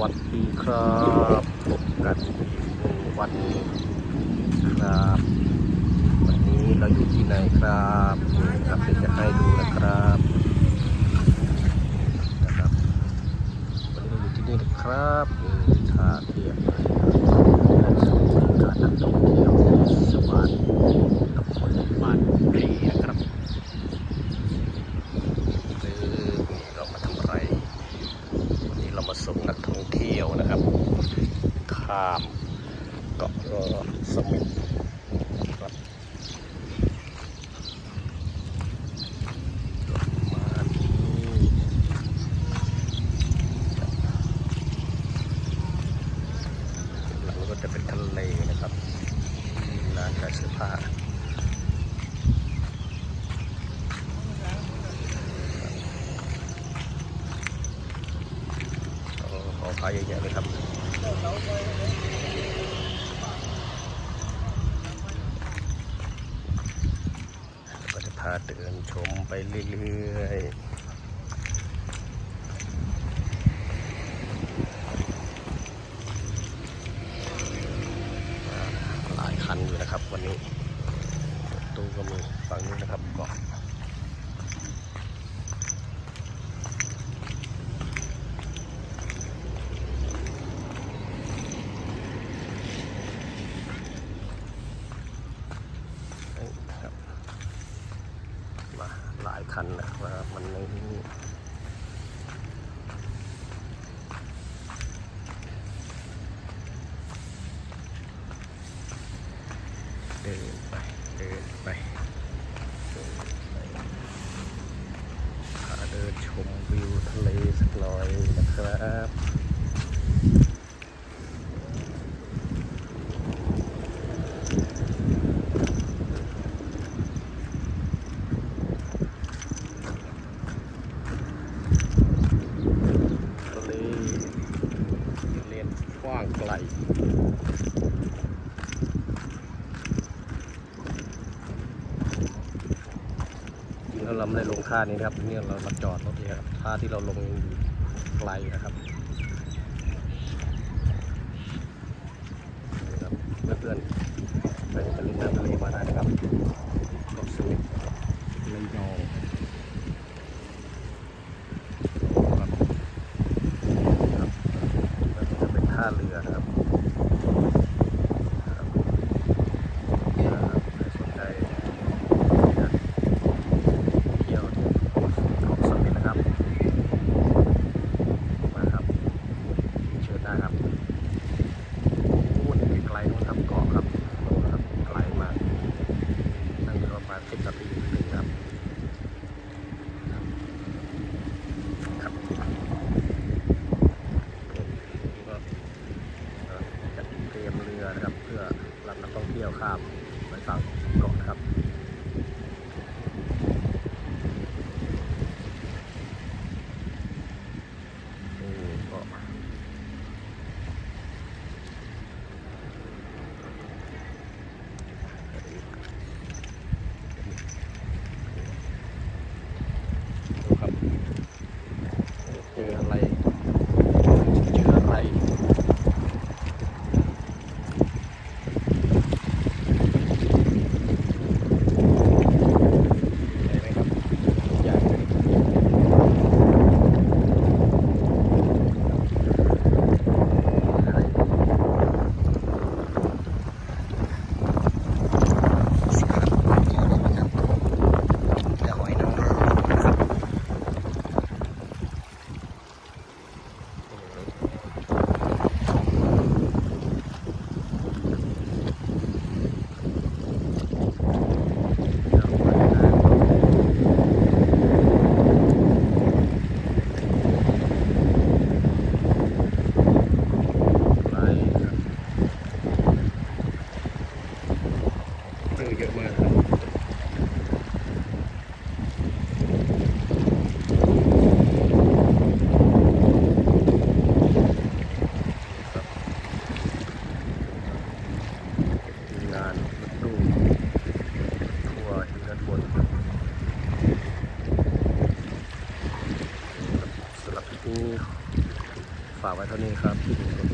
วัสดีครับพบกันวันนี้ครับ วันนี้เราอยู่ที่ไหนครับนี่ครับเดี๋ยวจะให้ดูนะครับนะครับวันนี้เราอยู่ที่นี่นะครับนี่ท่าเทียบและสมุทรการนักท่องเที่ยวสวรรค์ตำบลบ้านปรีนะครับเออนี่เรามาทำอะไร วันนี้เรามาส่งนักท่องเที่ยวนะครับ ข้ามเกาะรอสมิธครับมาที่นี่หลังก็จะเป็นทะเลนะครับร้านขายเสื้อผ้าโอ้ขอพายเยอะๆเลยครับ ก็จะพาเดินชมไปเรื่อยๆ หลายคันอยู่นะครับวันนี้ตู้ก็มีฝั่งนี้นะครับกาะนี่ครับ มา ทันนะครับมันไม่เดินไปเดินไปเดินไปพาเดินชมวิวทะเลสักหน่อยนะครับ ทะเลเรียน กว้างไกลจริงแล้วเราไม่ได้ลงท่านี้นะครับเนี่ยเรามาจอดรถเนี่ครับท่าที่เราลงไกลนะครับเพื่อนๆไปจะเล่นน้ำทะเลมาได้นะครับกาะสมิธระยองครับ ครับแล้วก็จะเป็น ท่าเรือนะครับครับ ฝากไว้เท่านี้ครับกดไลค์